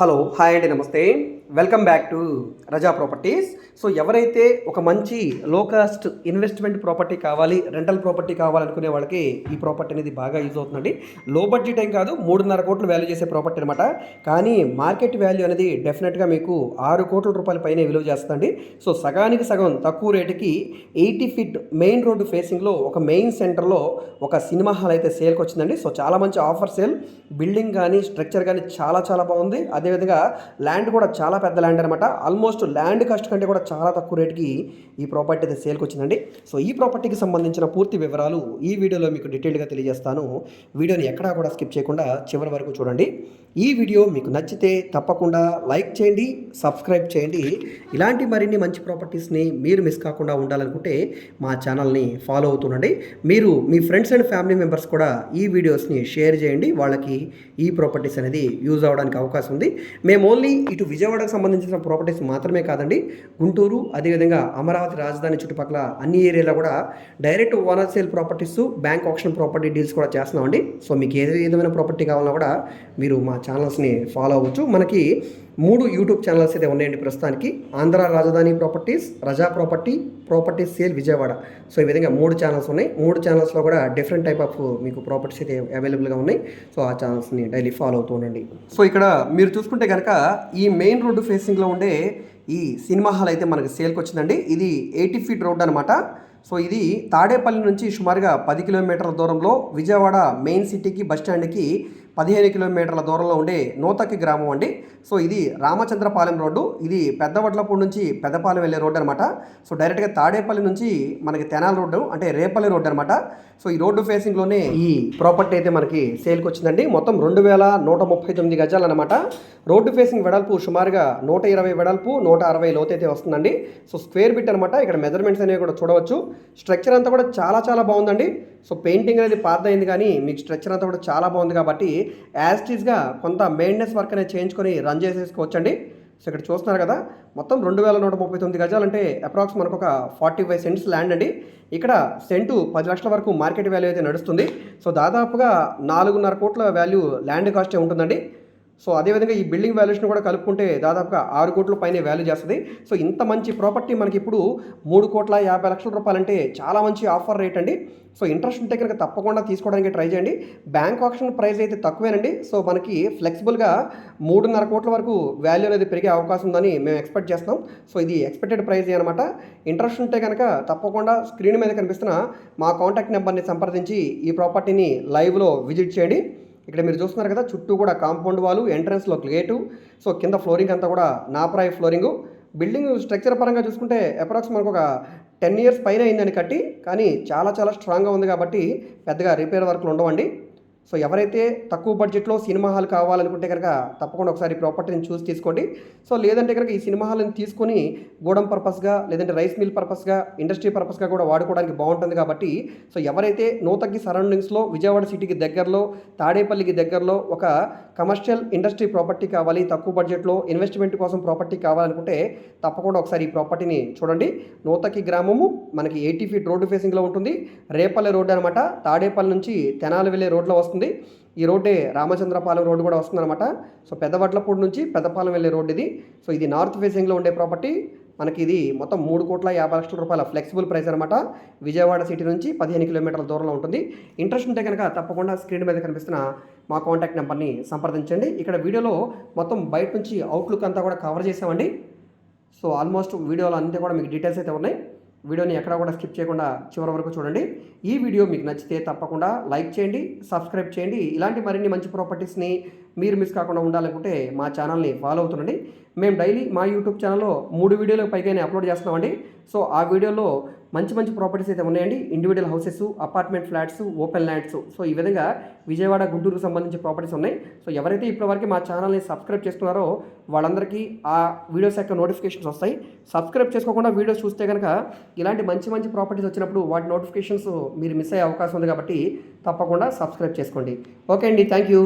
Hello hi అండి నమస్తే. Welcome back to Raza properties. So ఎవరైతే ఒక మంచి లో కాస్ట్ ఇన్వెస్ట్మెంట్ ప్రాపర్టీ కావాలి రెంటల్ ప్రాపర్టీ కావాలనుకునే వాళ్ళకి ఈ ప్రాపర్టీ అనేది బాగా యూజ్ అవుతుందండి. లో బడ్జెట్ ఏం కాదు మూడున్నర కోట్లు వాల్యూ చేసే ప్రాపర్టీ అనమాట కానీ మార్కెట్ వాల్యూ అనేది డెఫినెట్గా మీకు ఆరు కోట్ల రూపాయల పైన విలువ చేస్తుందండి. సో సగానికి సగం తక్కువ రేటుకి ఎయిటీ ఫీట్ మెయిన్ రోడ్డు ఫేసింగ్లో ఒక మెయిన్ సెంటర్లో ఒక సినిమా హాల్ అయితే సేల్కి వచ్చిందండి. సో చాలా మంచి ఆఫర్ సేల్ బిల్డింగ్ కానీ స్ట్రక్చర్ కానీ చాలా చాలా బాగుంది. అదేవిధంగా ల్యాండ్ కూడా చాలా పెద్ద ల్యాండ్ అనమాట ఆల్మోస్ట్ ల్యాండ్ కాస్ట్ కంటే కూడా చాలా తక్కువ రేటుకి ఈ ప్రాపర్టీ అయితే సేల్కి వచ్చిందండి. సో ఈ ప్రాపర్టీకి సంబంధించిన పూర్తి వివరాలు ఈ వీడియోలో మీకు డీటెయిల్గా తెలియజేస్తాను. వీడియోని ఎక్కడా కూడా స్కిప్ చేయకుండా చివరి వరకు చూడండి. ఈ వీడియో మీకు నచ్చితే తప్పకుండా లైక్ చేయండి సబ్స్క్రైబ్ చేయండి. ఇలాంటి మరిన్ని మంచి ప్రాపర్టీస్ని మీరు మిస్ కాకుండా ఉండాలనుకుంటే మా ఛానల్ని ఫాలో అవుతుండండి. మీరు మీ ఫ్రెండ్స్ అండ్ ఫ్యామిలీ మెంబర్స్ కూడా ఈ వీడియోస్ని షేర్ చేయండి. వాళ్ళకి ఈ ప్రాపర్టీస్ అనేది యూజ్ అవ్వడానికి అవకాశం ఉంది. మేము ఓన్లీ ఇటు విజయవాడకు సంబంధించిన ప్రాపర్టీస్ మాత్రమే కాదండి గుంటూరు అదేవిధంగా అమరావతి రాజధాని చుట్టుపక్కల అన్ని ఏరియాలో కూడా direct owner sale properties bank option property deals కూడా చేస్తున్నామండి. సో మీకు ఏ విధమైన ప్రాపర్టీ కావాలన్నా కూడా మీరు మా ఛానల్స్ని ఫాలో అవ్వచ్చు. మనకి మూడు యూట్యూబ్ ఛానల్స్ అయితే ఉన్నాయండి ప్రస్తుతానికి. Andhra Rajadhani properties Raza property properties sale Vijayawada. So ఈ విధంగా మూడు ఛానల్స్ ఉన్నాయి. మూడు ఛానల్స్లో కూడా డిఫరెంట్ టైప్ ఆఫ్ మీకు ప్రాపర్టీస్ అయితే అవైలబుల్గా ఉన్నాయి. సో ఆ ఛానల్స్ని డైలీ ఫాలో అవుతూ ఉండండి. సో ఇక్కడ మీరు చూసుకుంటే కనుక ఈ మెయిన్ రోడ్డు ఫేసింగ్లో ఉండే ఈ సినిమా హాల్ అయితే మనకి సేల్కి వచ్చిందండి. ఇది ఎయిటీ ఫీట్ రోడ్ అనమాట సో ఇది తాడేపల్లి నుంచి సుమారుగా పది కిలోమీటర్ల దూరంలో విజయవాడ మెయిన్ సిటీకి బస్ స్టాండ్కి పదిహేను కిలోమీటర్ల దూరంలో ఉండే నూతకి గ్రామం అండి. సో ఇది రామచంద్రపాలెం రోడ్డు. ఇది పెద్దవడ్లపూడి నుంచి పెద్దపాలెం వెళ్ళే రోడ్డు అనమాట సో డైరెక్ట్గా తాడేపల్లి నుంచి మనకి తెనాల రోడ్డు అంటే రేపల్లి రోడ్డు అనమాట సో ఈ రోడ్డు ఫేసింగ్లోనే ఈ ప్రాపర్టీ అయితే మనకి సేల్కి వచ్చిందండి మొత్తం రెండు వేల నూట ముప్పై తొమ్మిది గజాలు అనమాట రోడ్డు ఫేసింగ్ వెడల్పు సుమారుగా నూట ఇరవై వెడల్పు నూట అరవై లోతు అయితే వస్తుందండి. సో స్క్వేర్ బిట్ అనమాట ఇక్కడ మెజర్మెంట్స్ అనేవి కూడా చూడవచ్చు. స్ట్రక్చర్ అంతా కూడా చాలా చాలా బాగుందండి. సో పెయింటింగ్ అనేది పాత అయింది కానీ మీకు స్ట్రక్చర్ అంతా కూడా చాలా బాగుంది కాబట్టి యాజ్టీజ్గా కొంత మెయింటెనెన్స్ వర్క్ అనేది చేయించుకొని రన్ చేసేసుకోవచ్చండి. సో ఇక్కడ చూస్తున్నారు కదా మొత్తం రెండు వేల నూట ముప్పై తొమ్మిది గజాలంటే అప్రాక్స్ మనకు ఒక ఫార్టీ ఫైవ్ సెంట్స్ ల్యాండ్ అండి. ఇక్కడ సెంటు పది లక్షల వరకు మార్కెట్ వాల్యూ అయితే నడుస్తుంది. సో దాదాపుగా నాలుగున్నర కోట్ల వాల్యూ ల్యాండ్ కాస్టే ఉంటుందండి. సో అదేవిధంగా ఈ బిల్డింగ్ వాల్యుయేషన్ కూడా కలుపుకుంటే దాదాపుగా ఆరు కోట్ల పైన వాల్యూ చేస్తుంది. సో ఇంత మంచి ప్రాపర్టీ మనకి ఇప్పుడు మూడు కోట్ల యాభై లక్షల రూపాయలంటే చాలా మంచి ఆఫర్ రేట్ అండి. సో ఇంట్రెస్ట్ ఉంటే కనుక తప్పకుండా తీసుకోవడానికి ట్రై చేయండి. బ్యాంక్ ఆప్షన్ ప్రైస్ అయితే తక్కువేనండి. సో మనకి ఫ్లెక్సిబుల్గా మూడున్నర కోట్ల వరకు వాల్యూ అనేది పెరిగే అవకాశం ఉందని మేము ఎక్స్పెక్ట్ చేస్తాం సో ఇది ఎక్స్పెక్టెడ్ ప్రైస్ అనమాట ఇంట్రెస్ట్ ఉంటే కనుక తప్పకుండా స్క్రీన్ మీద కనిపిస్తున్న మా కాంటాక్ట్ నెంబర్ని సంప్రదించి ఈ ప్రాపర్టీని లైవ్లో విజిట్ చేయండి. ఇక్కడ మీరు చూస్తున్నారు కదా చుట్టూ కూడా కాంపౌండ్ వాళ్ళు ఎంట్రన్స్లో గేటు సో కింద ఫ్లోరింగ్ అంతా కూడా నాపరాయి ఫ్లోరింగు. బిల్డింగ్ స్ట్రక్చర్ పరంగా చూసుకుంటే అప్రాక్స్ మనకు ఒక టెన్ ఇయర్స్ పైన అయిందని కట్టి కానీ చాలా చాలా స్ట్రాంగ్గా ఉంది కాబట్టి పెద్దగా రిపేర్ వర్క్లు ఉండవండి. సో ఎవరైతే తక్కువ బడ్జెట్లో సినిమా హాల్ కావాలనుకుంటే కనుక తప్పకుండా ఒకసారి ప్రాపర్టీని చూసి తీసుకోండి. సో లేదంటే కనుక ఈ సినిమా హాల్ని తీసుకొని గోడం పర్పస్గా లేదంటే రైస్ మిల్ పర్పస్గా ఇండస్ట్రీ పర్పస్గా కూడా వాడుకోవడానికి బాగుంటుంది కాబట్టి సో ఎవరైతే నూతకి సరౌండింగ్స్లో విజయవాడ సిటీకి దగ్గరలో తాడేపల్లికి దగ్గరలో ఒక కమర్షియల్ ఇండస్ట్రీ ప్రాపర్టీ కావాలి తక్కువ బడ్జెట్లో ఇన్వెస్ట్మెంట్ కోసం ప్రాపర్టీ కావాలనుకుంటే తప్పకుండా ఒకసారి ఈ ప్రాపర్టీని చూడండి. నూతకి గ్రామము మనకి ఎయిటీ ఫీట్ రోడ్డు ఫేసింగ్లో ఉంటుంది. రేపల్లె రోడ్డు అనమాట తాడేపల్లి నుంచి తెనాలి వెళ్ళే రోడ్లో వస్తుంది. ఈ రోడ్డే రామచంద్రపాలెం రోడ్డు కూడా వస్తుందన్నమాట. సో పెద్దవడ్లపూడి నుంచి పెద్దపాలెం వెళ్ళే రోడ్డు ఇది. సో ఇది నార్త్ ఫేసింగ్లో ఉండే ప్రాపర్టీ. మనకి ఇది మొత్తం మూడు కోట్ల యాభై లక్షల రూపాయల ఫ్లెక్సిబుల్ ప్రైస్ అనమాట విజయవాడ సిటీ నుంచి పదిహేను కిలోమీటర్ల దూరంలో ఉంటుంది. ఇంట్రెస్ట్ ఉంటే కనుక తప్పకుండా స్క్రీన్ మీద కనిపిస్తున్న మా కాంటాక్ట్ నెంబర్ని సంప్రదించండి. ఇక్కడ వీడియోలో మొత్తం బయట నుంచి అవుట్లుక్ అంతా కూడా కవర్ చేసామండి సో ఆల్మోస్ట్ వీడియోలో అంతా కూడా మీకు డీటెయిల్స్ అయితే ఉన్నాయి. వీడియోని ఎక్కడ కూడా స్కిప్ చేయకుండా చివరి వరకు చూడండి. ఈ వీడియో మీకు నచ్చితే తప్పకుండా లైక్ చేయండి సబ్స్క్రైబ్ చేయండి. ఇలాంటి మరిన్ని మంచి ప్రాపర్టీస్ని మీరు మిస్ కాకుండా ఉండాలనుకుంటే మా ఛానల్ని ఫాలో అవుతుండండి. మేము డైలీ మా యూట్యూబ్ ఛానల్లో మూడు వీడియోలు పైగానే అప్లోడ్ చేస్తున్నామండి. సో ఆ వీడియోలో మంచి మంచి ప్రాపర్టీస్ అయితే ఉన్నాయండి. Individual houses apartment flats open lands so ఈ విధంగా విజయవాడ గుంటూరుకు సంబంధించి ప్రాపర్టీస్ ఉన్నాయి. సో ఎవరైతే ఇప్పటివరకు మా ఛానల్ని సబ్స్క్రైబ్ చేస్తున్నారో వాళ్ళందరికీ ఆ వీడియోస్ యొక్క నోటిఫికేషన్స్ వస్తాయి. సబ్స్క్రైబ్ చేసుకోకుండా వీడియోస్ చూస్తే కనుక ఇలాంటి మంచి మంచి ప్రాపర్టీస్ వచ్చినప్పుడు వాటి నోటిఫికేషన్స్ మీరు మిస్ అయ్యే అవకాశం ఉంది కాబట్టి తప్పకుండా సబ్స్క్రైబ్ చేసుకోండి. ఓకే అండి. Thank you